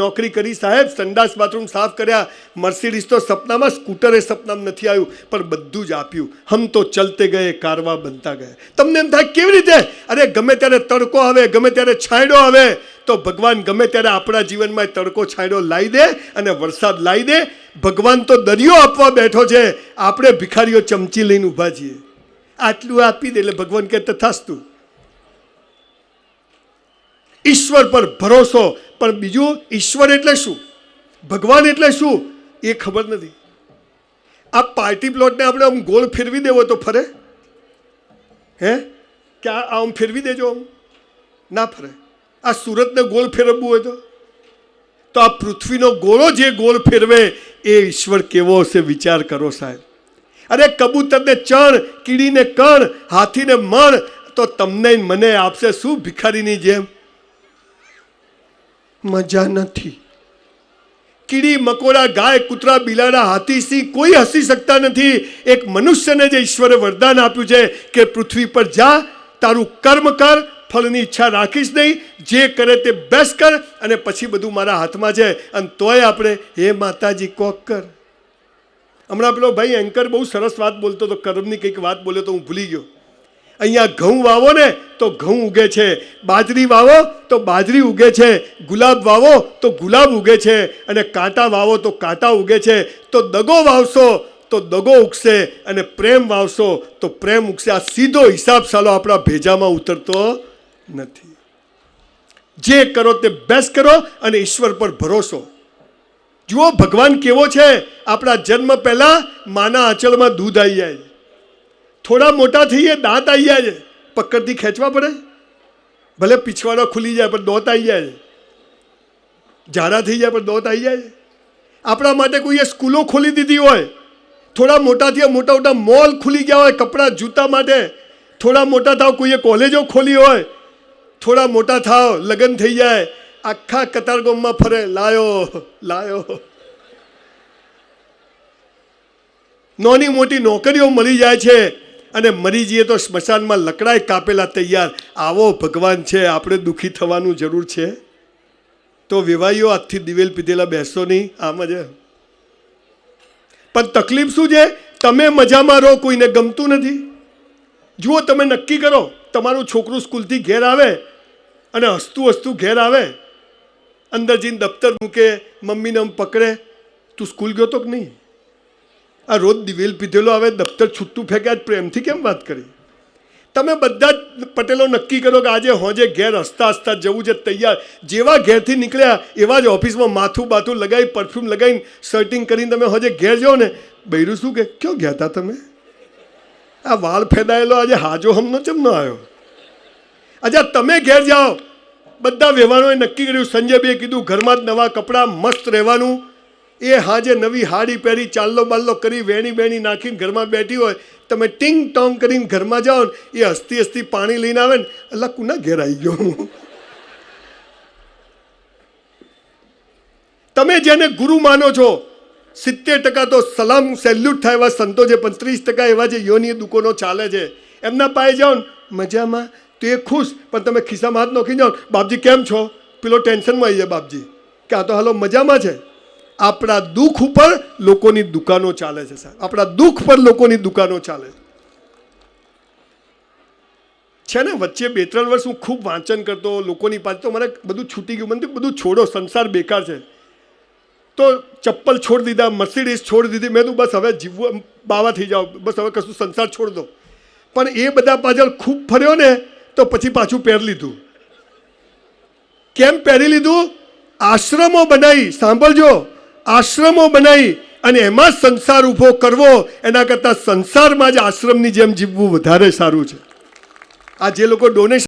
નોકરી કરી, સાહેબ, સંડાસ બાથરૂમ સાફ કર્યા. મર્સિડીઝ તો સપનામાં, સ્કૂટરે સપનામાં નથી આવ્યું, પણ બધું જ આપ્યું. હમ તો ચલતે ગયે, કારવા બનતા ગયા. તમને એમ થાય કેવી રીતે? અરે, ગમે ત્યારે તડકો આવે, ગમે ત્યારે છાંયડો આવે, તો ભગવાન ગમે ત્યારે આપણા જીવનમાં તડકો, છાંયડો લાવી દે અને વરસાદ લાવી દે. ભગવાન તો દરિયો આપવા બેઠો છે. આપણે ભિખારીઓ ચમચી લઈને ઊભા છીએ. આટલું આપી દે એટલે ભગવાન કે તથાસ્તું. ઈશ્વર પર ભરોસો પણ બીજું ઈશ્વર એટલે શું? ભગવાન એટલે શું? એ ખબર નથી. આ પાર્ટી પ્લોટને આપણે આમ ગોળ ફેરવી દેવો તો ફરે? હે? કે આ આમ ફેરવી દેજો આમ? ના ફરે. આ સુરતને ગોળ ફેરવવું હોય તો? તો આ પૃથ્વીનો ગોળો જે ગોળ ફેરવે એ ઈશ્વર કેવો હશે વિચાર કરો સાહેબ. અરે કબૂતરને ચણ, કીડીને કણ, હાથીને મણ, તો તમને મને આપશે શું ભિખારીની જેમ? મજા નથી. કીડી, મકોડા, ગાય, કૂતરા, બિલાડા, હાથી, સિંહ, કોઈ હસી શકતા નથી. એક મનુષ્યને જે ઈશ્વરે વરદાન આપ્યું છે કે પૃથ્વી પર જા, તારું કર્મ કર, ફળની ઈચ્છા રાખીશ નહીં. જે કરે તે બેસ્ટ કર અને પછી બધું મારા હાથમાં છે. અને તોય આપણે હે માતાજી કોક કર. હમણાં પેલો ભાઈ એન્કર બહુ સરસ વાત બોલતો હતો, કર્મની કંઈક વાત બોલ્યો તો હું ભૂલી ગયો. અહીંયા ઘઉં વાવો ને તો ઘઉં ઉગે છે. બાજરી વાવો તો બાજરી ઉગે છે. ગુલાબ વાવો તો ગુલાબ ઉગે છે. અને કાંટા વાવો તો કાંટા ઉગે છે. તો દગો વાવશો તો દગો ઉગશે અને પ્રેમ વાવશો તો પ્રેમ ઉગશે. આ સીધો હિસાબ સાલો આપણા ભેજામાં ઉતરતો નથી. જે કરો તે બેસ્ટ કરો અને ઈશ્વર પર ભરોસો. જુઓ ભગવાન કેવો છે. આપણા જન્મ પહેલાં માના આંચળમાં દૂધ આવી જાય. થોડા મોટા થઈએ દાંત આવી જાય છે. પકડથી ખેંચવા પડે. ભલે પીછવાડો ખુલી જાય, પણ દોત આવી જાય છે. ઝાડા થઈ જાય, પણ દોત આવી જાય આપણા માટે કોઈએ સ્કૂલો ખોલી દીધી હોય. થોડા મોટા થયા, મોટા મોટા મોલ ખુલી ગયા હોય, કપડાં જૂતા માટે. થોડા મોટા થાવ, કોઈએ કોલેજો ખોલી હોય. થોડા મોટા થાવ, લગ્ન થઈ જાય. આખા કતારગોમમાં ફરે, લાયો લાયો. નાની મોટી નોકરીઓ મળી જાય છે. અને મરી જઈએ તો સ્મશાનમાં લકડાય કાપેલા તૈયાર. આવો ભગવાન છે, આપણે દુઃખી થવાનું જરૂર છે. તો વિવાહીઓ આજથી દિવેલ પીધેલા બેસો નહીં, આમ જ. પણ તકલીફ શું છે? તમે મજામાં રહો, કોઈને ગમતું નથી. જુઓ, તમે નક્કી કરો, તમારું છોકરું સ્કૂલથી ઘેર આવે અને હસતું હસતું ઘેર આવે. અંદર જઈને દફતર મૂકે, મમ્મીને આમ પકડે. તું સ્કૂલ ગયો તો કે નહીં? આ રોજ દિવેલ પીધેલો આવે, દફતર છૂટું ફેંક્યા જ પ્રેમથી કેમ વાત કરી? તમે બધા જ પટેલો નક્કી કરો કે આજે હોજે ઘેર હસતા હસતા જવું છે, તૈયાર. જેવા ઘેરથી નીકળ્યા, એવા જ ઓફિસમાં માથું બાથું લગાવી પરફ્યુમ લગાવીને શર્ટિંગ કરીને તમે હોજે ઘેર જાઓ ને, બૈરું શું કે? ક્યાં ગયા હતા તમે? આ વાળ ફેદાયેલો આજે હાજો હમનો ચમનો આવ્યો? આજે તમે ઘેર જાઓ. બધા વ્યવહારોએ નક્કી કર્યું, સંજયભાઈએ કીધું, ઘરમાં જ નવા કપડાં, મસ્ત રહેવાનું. એ હાજે નવી હાડી પહેરી ચાલ્લો બાલ્લો કરી વેણી બેણી નાખીને ઘરમાં બેઠી હોય, તમે ટિંગ ટોંગ કરીને ઘરમાં જાઓ ને, એ હસતી હસતી પાણી લઈને આવે ને એટલે કુના ઘેર આવી ગયો હું? તમે જેને ગુરુ માનો છો, સિત્તેર ટકા તો સલામ, સેલ્યુટ થાય એવા સંતો છે, પણ ત્રીસ ટકા એવા જે યોની દુકાનો ચાલે છે. એમના પાસે જાઓ ને, મજામાં, તો એ ખુશ, પણ તમે ખિસ્સામાં હાથ નોખી જાઓ બાપજી કેમ છો? પેલો ટેન્શનમાં આવી જાય બાપજી, કે આ તો હાલો મજામાં છે. આપણા દુઃખ ઉપર લોકોની દુકાનો ચાલે છે, સાહેબ. આપણા દુઃખ પર લોકોની દુકાનો ચાલે છે. છે ને, વચ્ચે બે ત્રણ વર્ષ હું ખૂબ વાંચન કરતો, લોકોની પાસે તો મને બધું છૂટી ગયું. મને બધું છોડો, સંસાર બેકાર છે. તો ચપ્પલ છોડી દીધા મર્સિડીઝ છોડી દીધી. મેં તો બસ હવે જીવવું બાવા થઈ જાઓ. બસ હવે કશું સંસાર છોડ દો. પણ એ બધા પાછળ ખૂબ ફર્યો ને, તો પછી પાછું પહેરી લીધું. કેમ પહેરી લીધું? આશ્રમો બનાવી. સાંભળજો. આશ્રમો બનાવી અને એમાં સંસાર ઊભો કરવો, એના કરતાં સંસારમાં જ આશ્રમની જેમ જીવવું વધારે સારું છે. આ જે લોકો ડોનેશન